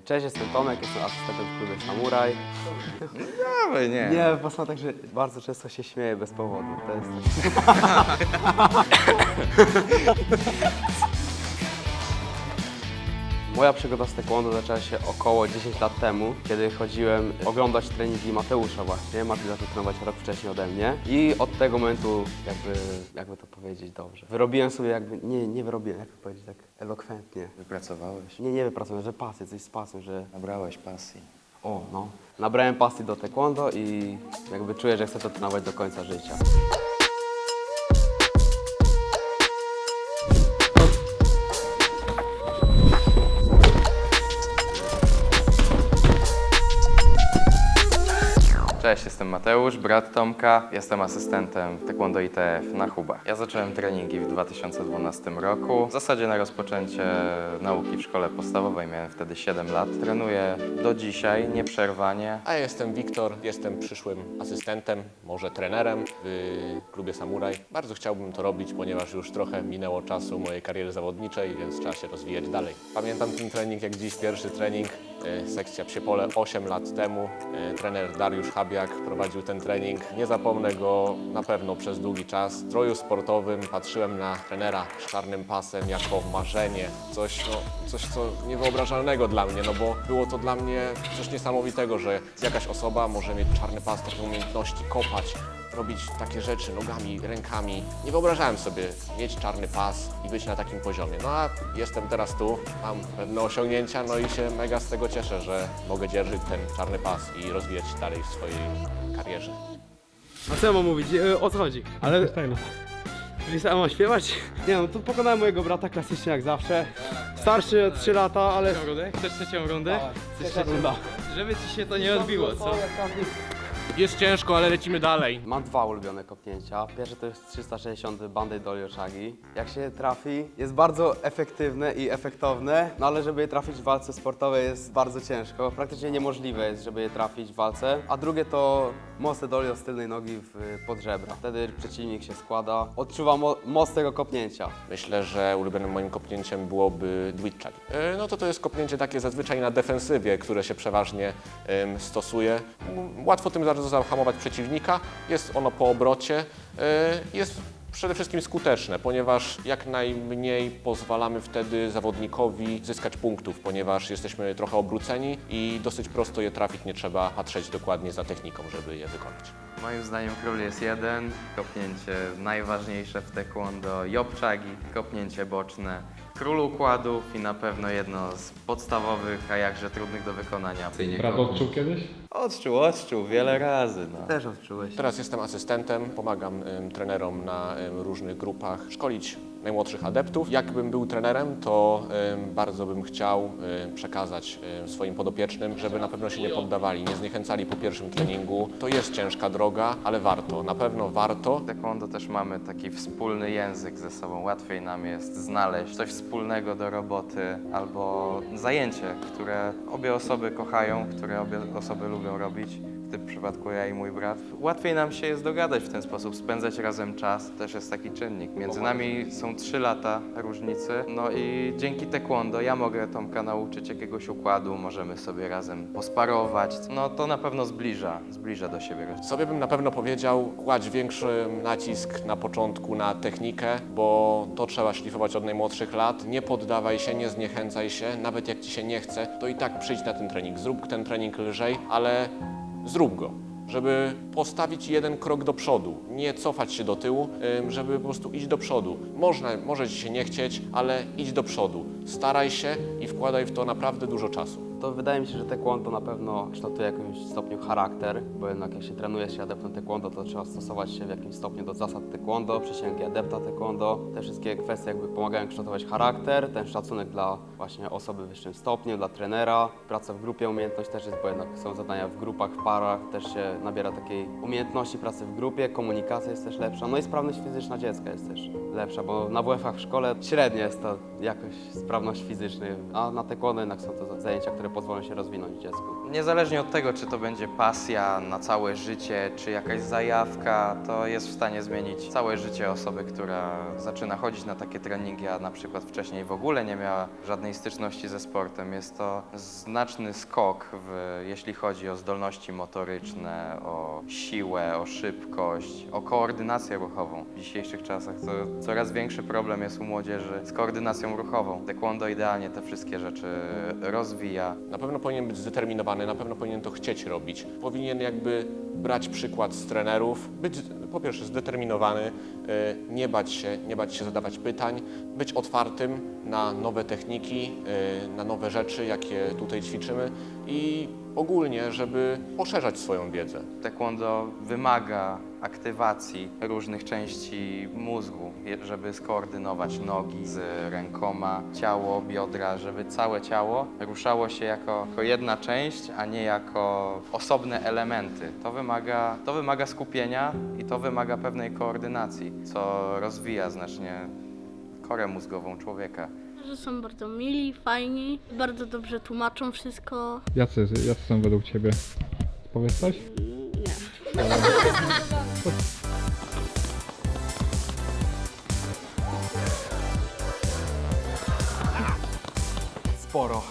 Cześć, jestem Tomek, jestem asystentem w klubie Samuraj. Dawaj, nie. Nie, po prostu tak, że bardzo często się śmieję bez powodu. To jest Moja przygoda z taekwondo zaczęła się około 10 lat temu, kiedy chodziłem oglądać treningi Mateusza właśnie. Mati zaczął trenować rok wcześniej ode mnie i od tego momentu jakby, jakby to powiedzieć dobrze. Wyrobiłem sobie jakby, nie, nie wyrobiłem, jak to powiedzieć tak elokwentnie. Wypracowałeś, Nie, nie wypracowałem, że pasję, coś z pasją, że nabrałeś pasji. o, no. Nabrałem pasji do taekwondo i jakby czuję, że chcę to trenować do końca życia. Cześć, jestem Mateusz, brat Tomka. Jestem asystentem Taekwondo ITF na Huba. Ja zacząłem treningi w 2012 roku. W zasadzie na rozpoczęcie nauki w szkole podstawowej miałem wtedy 7 lat. Trenuję do dzisiaj, nieprzerwanie. A ja jestem Wiktor, jestem przyszłym asystentem, może trenerem w klubie Samuraj. Bardzo chciałbym to robić, ponieważ już trochę minęło czasu mojej kariery zawodniczej, więc trzeba się rozwijać dalej. Pamiętam ten trening jak dziś, pierwszy trening, sekcja Psiepole 8 lat temu. E, Trener Dariusz Habiak prowadził ten trening. Nie zapomnę go na pewno przez długi czas. W stroju sportowym patrzyłem na trenera z czarnym pasem jako marzenie. Coś, no, coś co niewyobrażalnego dla mnie, no bo było to dla mnie coś niesamowitego, że jakaś osoba może mieć czarny pas, takie umiejętności, kopać, robić takie rzeczy nogami, rękami. Nie wyobrażałem sobie mieć czarny pas i być na takim poziomie. No a jestem teraz tu, mam pewne osiągnięcia, no i się mega z tego cieszę, że mogę dzierżyć ten czarny pas i rozwijać się dalej w swojej karierze. A co ja mam mówić? E, O co chodzi? Ale... Czyli sam mam śpiewać? Nie no, to pokonałem mojego brata klasycznie jak zawsze. Starszy o 3 lata, ale... rundę? Chcesz trzecią rundę? Trzecia runda. Żeby ci się to nie odbiło, co? Jest ciężko, ale lecimy dalej. Mam dwa ulubione kopnięcia. Pierwsze to jest 360 Bandai Dolio Shagi. Jak się trafi, jest bardzo efektywne i efektowne, no ale żeby je trafić w walce sportowej jest bardzo ciężko. Praktycznie niemożliwe jest, żeby je trafić w walce. A drugie to mocne Dolio z tylnej nogi w podżebra. Wtedy przeciwnik się składa, odczuwa mo moc tego kopnięcia. Myślę, że ulubionym moim kopnięciem byłoby Dwitchak. E, No to to jest kopnięcie takie zazwyczaj na defensywie, które się przeważnie stosuje. Łatwo tym bardzo zahamować przeciwnika. Jest ono po obrocie. E, Jest przede wszystkim skuteczne, ponieważ jak najmniej pozwalamy wtedy zawodnikowi zyskać punktów, ponieważ jesteśmy trochę obróceni i dosyć prosto je trafić, nie trzeba patrzeć dokładnie za techniką, żeby je wykonać. Moim zdaniem król jest jeden. Kopnięcie najważniejsze w taekwondo, jobczagi, kopnięcie boczne, król układów i na pewno jedno z podstawowych, a jakże trudnych do wykonania. Brat odczuł kiedyś? Odczuł, odczuł, wiele razy. No. Też odczułeś. Teraz jestem asystentem, pomagam trenerom na różnych grupach szkolić najmłodszych adeptów. Jakbym był trenerem, to bardzo bym chciał przekazać swoim podopiecznym, żeby na pewno się nie poddawali, nie zniechęcali po pierwszym treningu. To jest ciężka droga, ale warto, na pewno warto. W taekwondo też mamy taki wspólny język ze sobą. Łatwiej nam jest znaleźć coś wspólnego do roboty albo zajęcie, które obie osoby kochają, które obie osoby lubią robić. W tym przypadku ja i mój brat. Łatwiej nam się jest dogadać w ten sposób, spędzać razem czas. Też jest taki czynnik. Między nami są trzy lata różnicy. No i dzięki taekwondo ja mogę Tomka nauczyć jakiegoś układu, możemy sobie razem posparować. No to na pewno zbliża, zbliża do siebie. Sobie bym na pewno powiedział, kładź większy nacisk na początku na technikę, bo to trzeba szlifować od najmłodszych lat. Nie poddawaj się, nie zniechęcaj się, nawet jak ci się nie chce, to i tak przyjdź na ten trening. Zrób ten trening lżej, ale zrób go. Żeby postawić jeden krok do przodu, nie cofać się do tyłu, żeby po prostu iść do przodu. Można, może ci się nie chcieć, ale idź do przodu. Staraj się i wkładaj w to naprawdę dużo czasu. To wydaje mi się, że taekwondo na pewno kształtuje w jakimś stopniu charakter, bo jednak jak się trenuje się adeptem taekwondo, to trzeba stosować się w jakimś stopniu do zasad taekwondo, przysięgi adepta taekwondo. Te wszystkie kwestie jakby pomagają kształtować charakter, ten szacunek dla właśnie osoby w wyższym stopniu, dla trenera. Praca w grupie, umiejętność też jest, bo jednak są zadania w grupach, w parach, też się nabiera takiej umiejętności pracy w grupie, komunikacja jest też lepsza, no i sprawność fizyczna dziecka jest też lepsza, bo na WF-ach w szkole średnio jest to jakoś sprawność fizycznej, a na taekwondo jednak są to zajęcia, które pozwolą się rozwinąć dziecku. Niezależnie od tego, czy to będzie pasja na całe życie, czy jakaś zajawka, to jest w stanie zmienić całe życie osoby, która zaczyna chodzić na takie treningi, a na przykład wcześniej w ogóle nie miała żadnej styczności ze sportem. Jest to znaczny skok, w, jeśli chodzi o zdolności motoryczne, o siłę, o szybkość, o koordynację ruchową. W dzisiejszych czasach to coraz większy problem jest u młodzieży z koordynacją ruchową. Taekwondo idealnie te wszystkie rzeczy rozwija. Na pewno powinien być zdeterminowany, na pewno powinien to chcieć robić. Powinien jakby brać przykład z trenerów, być po pierwsze zdeterminowany, e, nie bać się, nie bać się zadawać pytań, być otwartym na nowe techniki, e, na nowe rzeczy, jakie tutaj ćwiczymy i ogólnie, żeby poszerzać swoją wiedzę. Taekwondo wymaga aktywacji różnych części mózgu, żeby skoordynować nogi z rękoma, ciało, biodra, żeby całe ciało ruszało się jako, jako jedna część, a nie jako osobne elementy. To wymaga, to wymaga skupienia i to wymaga pewnej koordynacji, co rozwija znacznie korę mózgową człowieka. Że są bardzo mili, fajni, bardzo dobrze tłumaczą wszystko. Jacy, jacy są według Ciebie? Powiedz coś? Nie. Sporo.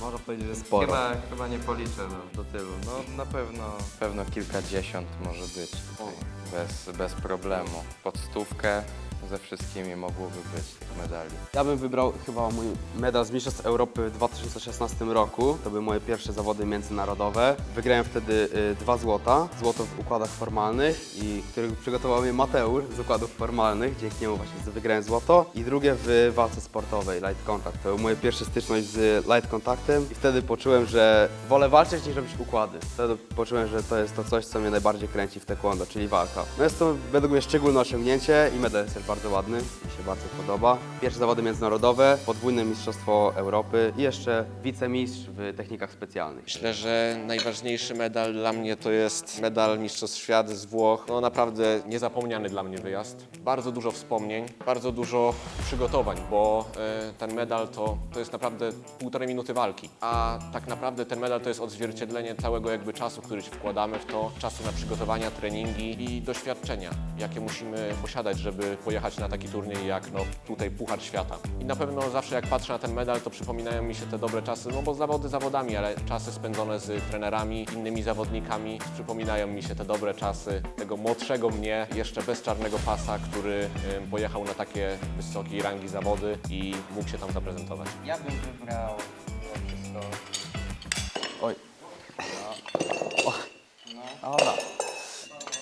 Można powiedzieć, że sporo. Chyba, chyba nie policzę do, do tylu. No na pewno, pewno kilkadziesiąt może być tutaj, bez, bez problemu. Pod stówkę ze wszystkimi mogłoby być tych medali. Ja bym wybrał chyba mój medal z Mistrzostw Europy w 2016 roku. To były moje pierwsze zawody międzynarodowe. Wygrałem wtedy y, dwa złota. Złoto w układach formalnych, i których przygotował mnie Mateusz z układów formalnych. Dzięki niemu właśnie wygrałem złoto. I drugie w walce sportowej, light contact. To był moja pierwsza styczność z light contactem i wtedy poczułem, że wolę walczyć niż robić układy. Wtedy poczułem, że to jest to coś, co mnie najbardziej kręci w taekwondo, czyli walka. No jest to według mnie szczególne osiągnięcie i medal też bardzo ładny, mi się bardzo podoba. Pierwsze zawody międzynarodowe, podwójne mistrzostwo Europy i jeszcze wicemistrz w technikach specjalnych. Myślę, że najważniejszy medal dla mnie to jest medal Mistrzostw Świat z Włoch. No naprawdę niezapomniany dla mnie wyjazd. Bardzo dużo wspomnień, bardzo dużo przygotowań, bo e, ten medal to, to jest naprawdę półtorej minuty walki. A tak naprawdę ten medal to jest odzwierciedlenie całego jakby czasu, który się wkładamy w to, czasu na przygotowania, treningi i doświadczenia, jakie musimy posiadać, żeby pojechać na taki turniej jak no, tutaj Puchar Świata. I na pewno zawsze jak patrzę na ten medal, to przypominają mi się te dobre czasy, no bo zawody zawodami, ale czasy spędzone z trenerami, innymi zawodnikami, przypominają mi się te dobre czasy tego młodszego mnie, jeszcze bez czarnego pasa, który ym, pojechał na takie wysokiej rangi zawody i mógł się tam zaprezentować. Ja bym wybrał wszystko Oj. Dobra.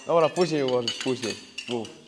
Dobra, później ułożysz, później.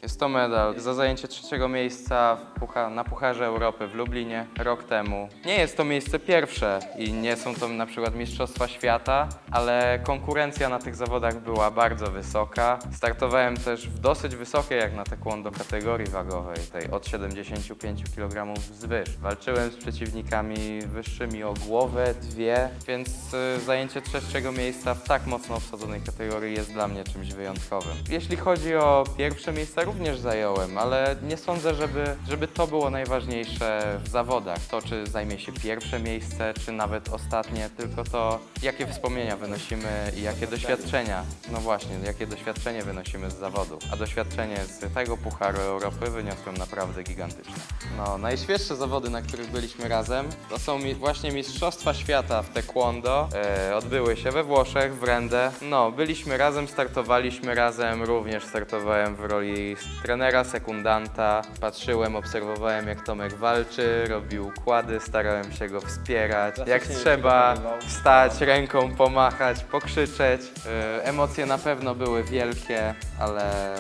Jest to medal za zajęcie trzeciego miejsca pucha, na Pucharze Europy w Lublinie rok temu. Nie jest to miejsce pierwsze i nie są to na przykład Mistrzostwa Świata, ale konkurencja na tych zawodach była bardzo wysoka. Startowałem też w dosyć wysokiej, jak na taekwondo, kategorii wagowej, tej od 75 kg wzwyż. Walczyłem z przeciwnikami wyższymi o głowę, dwie, więc y, zajęcie trzeciego miejsca w tak mocno obsadzonej kategorii jest dla mnie czymś wyjątkowym. Jeśli chodzi o pierwsze miejsca, również zająłem, ale nie sądzę, żeby, żeby to było najważniejsze w zawodach. To, czy zajmie się pierwsze miejsce, czy nawet ostatnie, tylko to, jakie wspomnienia wynosimy i jakie doświadczenia. No właśnie, jakie doświadczenie wynosimy z zawodu. A doświadczenie z tego Pucharu Europy wyniosłem naprawdę gigantyczne. No, najświeższe zawody, na których byliśmy razem, to są mi właśnie Mistrzostwa Świata w Taekwondo. E, odbyły się we Włoszech, w Rende. No, byliśmy razem, startowaliśmy razem, również startowałem w roli trenera, sekundanta. Patrzyłem, obserwowałem jak Tomek walczy, robił układy, starałem się go wspierać. Jak trzeba wstać, ręką pomachać, pokrzyczeć. E, emocje na pewno były wielkie, ale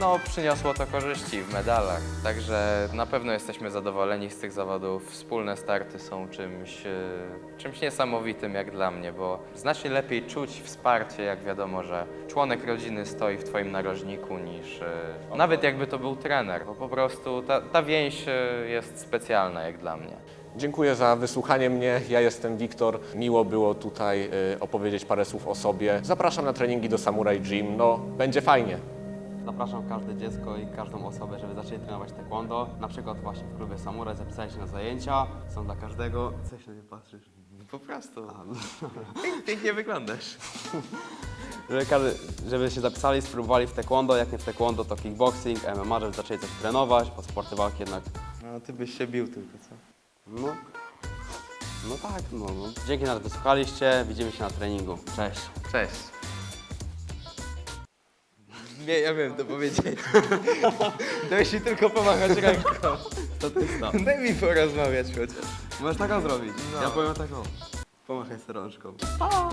no, przyniosło to korzyści w medalach. Także na pewno jesteśmy zadowoleni z tych zawodów. Wspólne starty są czymś, e, czymś niesamowitym jak dla mnie, bo znacznie lepiej czuć wsparcie, jak wiadomo, że członek rodziny stoi w Twoim narożniku niż e, nawet jakby to był trener, bo po prostu ta, ta więź e, jest specjalna jak dla mnie. Dziękuję za wysłuchanie mnie. Ja jestem Wiktor. Miło było tutaj y, opowiedzieć parę słów o sobie. Zapraszam na treningi do Samurai Gym. No, będzie fajnie. Zapraszam każde dziecko i każdą osobę, żeby zaczęli trenować taekwondo. Na przykład właśnie w klubie Samuraj zapisali się na zajęcia. Są dla każdego. Coś na nie patrzysz? Po prostu. Pięknie wyglądasz. Żeby, każdy, żeby się zapisali, spróbowali w taekwondo. Jak nie w taekwondo, to kickboxing, MMA, żeby zaczęli coś trenować, bo sporty walki jednak No ty byś się bił tylko, co? No, no tak, no, no. Dzięki, że nas wysłuchaliście. Widzimy się na treningu. Cześć. Cześć. Nie, ja wiem to powiedzieć. Dałeś mi tylko pomachać ręką. Statysta. Daj mi porozmawiać chociaż. Możesz taką zrobić. No. Ja powiem taką. Pomachaj sobie rączką. A,